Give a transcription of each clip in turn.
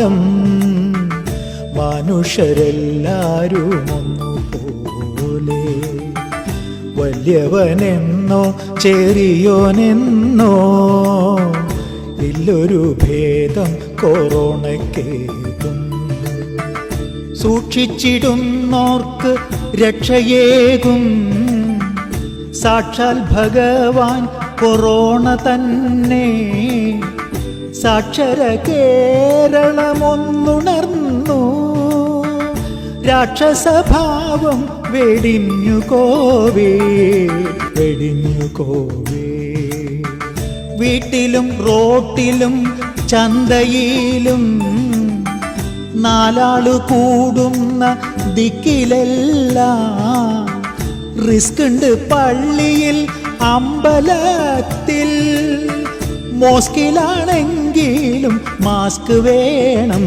ും മനുഷ്യരെല്ലാരും ഒന്നുപോലെ വലിയവനെന്നോ ചെറിയോനെന്നോ ഇല്ലൊരു ഭേദം കൊറോണക്കേതും സൂക്ഷിച്ചിടുന്നോർക്ക് രക്ഷയേകും. സാക്ഷാൽ ഭഗവാൻ കൊറോണ തന്നെ. സാക്ഷര കേരളമൊന്നുണർന്നു രാക്ഷസഭാവം വെടിഞ്ഞു കോവേ വെടിഞ്ഞു കോവേ. വീട്ടിലും റോട്ടിലും ചന്തയിലും നാലാളു കൂടുന്ന ദിക്കിലെല്ലാം റിസ്ക് ഉണ്ട് പള്ളിയിൽ അമ്പലത്തിൽ മോസ്കിലാണെങ്കിലും മാസ്ക് വേണം.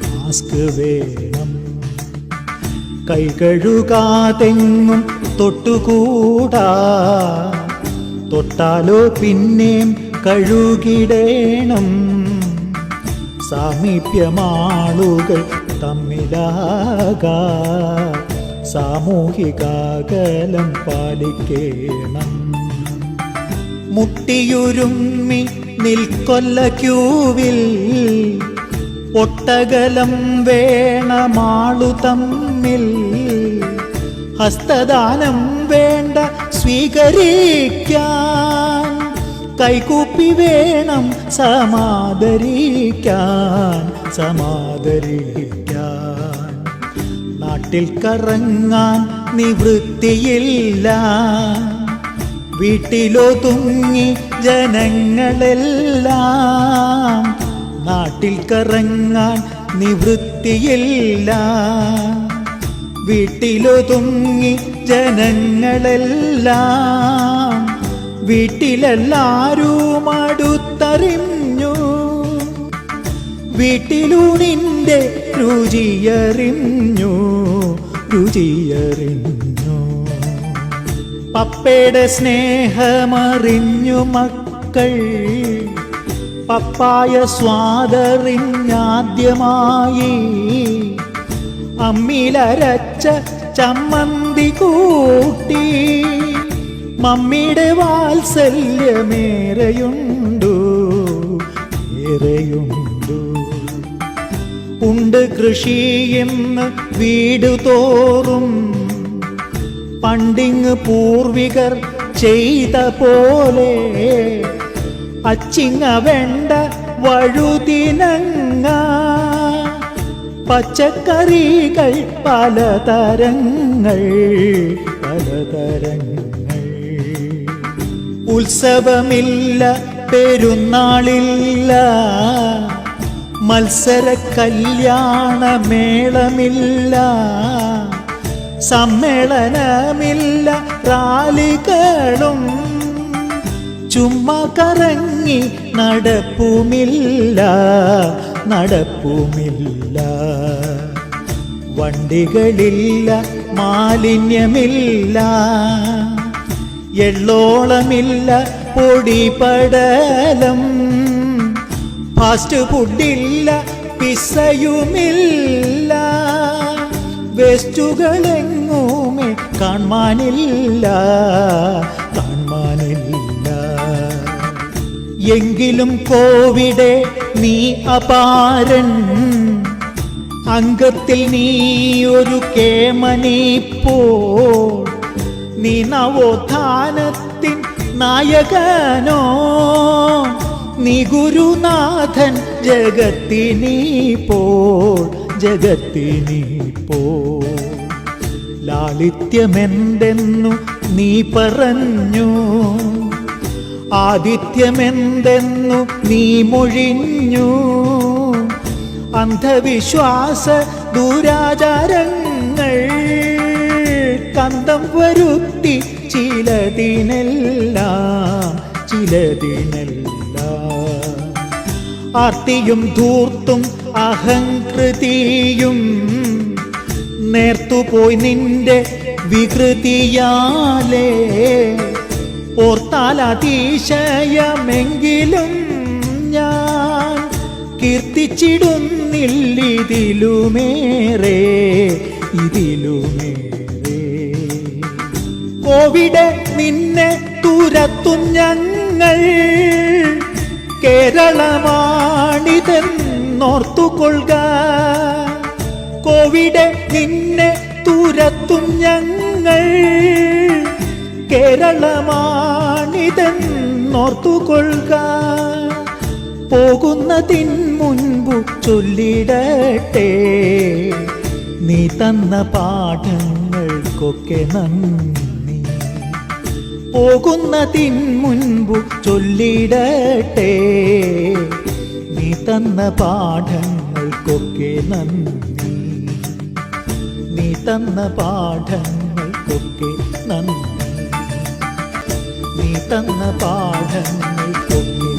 മാസ്ക് വേണം. കൈ കഴുകാതെങ്ങും തൊട്ടുകൂടാ. തൊട്ടാലോ പിന്നെയും കഴുകിടേണം. സാമീപ്യമാളുകൾ തമ്മിലാകാ. സാമൂഹികാകലം പാലിക്കേണം. മുട്ടിയുരുമ്മി നിൽക്കൊല്ല ക്യൂവിൽ. ഒട്ടകലം വേണമാളു തമ്മിൽ. ഹസ്തദാനം വേണ്ട സ്വീകരിക്കാൻ. കൈകൂപ്പി വേണം സമാദരിക്കാൻ. സമാദരിക്കാൻ. നാട്ടിൽ കറങ്ങാൻ നിവൃത്തിയില്ല. വീട്ടിലൊതുങ്ങി ജനങ്ങളെല്ലാം നാട്ടിൽ കറങ്ങാൻ നിവൃത്തിയില്ല. വീട്ടിലോ തുങ്ങി ജനങ്ങളെല്ലാം വീട്ടിലെല്ലാരും അടുത്തറിഞ്ഞു. വീട്ടിലൂണിന്റെ രുചിയറിഞ്ഞു രുചിയറിഞ്ഞു. പപ്പയുടെ സ്നേഹമറിഞ്ഞു മക്കൾ. പപ്പായ സ്വാദറിഞ്ഞാദ്യമായി. അമ്മിലരച്ച ചമ്മന്തി കൂട്ടി. മമ്മിയുടെ വാത്സല്യമേറെയുണ്ടു ഏറെയുണ്ടു. ഉണ്ട് കൃഷിയെന്ന് വീട് തോറും പണ്ടിങ് പൂർവികർ ചെയ്ത പോലെ അച്ചിങ്ങ വേണ്ട വഴുതിനങ്ങ. പച്ചക്കറികൾ പലതരങ്ങൾ പലതരങ്ങൾ ഉത്സവമില്ല പെരുന്നാളില്ല. മത്സര കല്യാണമേളമില്ല. സമ്മേളനമില്ല റാലികളും. ചുമ്മാ കറങ്ങി നടപ്പുമില്ല നടപ്പുമില്ല. വണ്ടികളില്ല മാലിന്യമില്ല. എള്ളോളമില്ല പൊടിപടലം. ഫാസ്റ്റ് ഫുഡില്ല പിസയുമില്ല വേസ്റ്റുകളെങ്ങുമേ കാണാനില്ല കാണാനില്ല എങ്കിലും കോവിടെ നീ അപാരൻ അംഗത്തിൽ നീ ഒരു കേമനിപ്പോ നീ നവോത്ഥാനത്തിൻ നായകനോ നീ ഗുരുനാഥൻ ജഗത്തിനീ പോൾ. ജഗത്തിനീ പോ ലാളിത്യമെന്തെന്നു നീ പറഞ്ഞു. ആദിത്യമെന്തെന്നു നീ മൊഴിഞ്ഞു. അന്ധവിശ്വാസ ദുരാചാരങ്ങൾ കന്തം വരുത്തി ചിലതിനെല്ലാം ചിലതിനെല്ലാം. ആർത്തിയും ധൂർത്തും അഹങ്കൃതിയും നേർത്തുപോയി നിന്റെ വികൃതിയാലേ. ഓർത്താൽ അതിശയമെങ്കിലും ഞാൻ കീർത്തിച്ചിടുന്നില്ലിതിലുമേറെ ഇതിലുമേറെ. കോവിഡ് നിന്നെ തുരത്തും ഞങ്ങൾ കേരളമാണിതെന്നോർത്തുകൊള്ളുക കോവിഡ് നിന്നെ തുരത്തും ഞങ്ങൾ. കേരളമാണിതെന്നോർത്തുകൊള്ളുക പോകുന്നതിൻ മുൻപു ചൊല്ലിടട്ടെ. നീ തന്ന പാഠങ്ങൾക്കൊക്കെ നന്ദി. പോകുന്നതിൻ മുൻപു ചൊല്ലിടട്ടെ. തന്ന പാഠങ്ങൾക്കൊക്കെ നന്ദി. നീ തന്ന പാഠങ്ങൾക്കൊക്കെ നന്ദി. നീ തന്ന പാഠങ്ങൾക്കൊക്കെ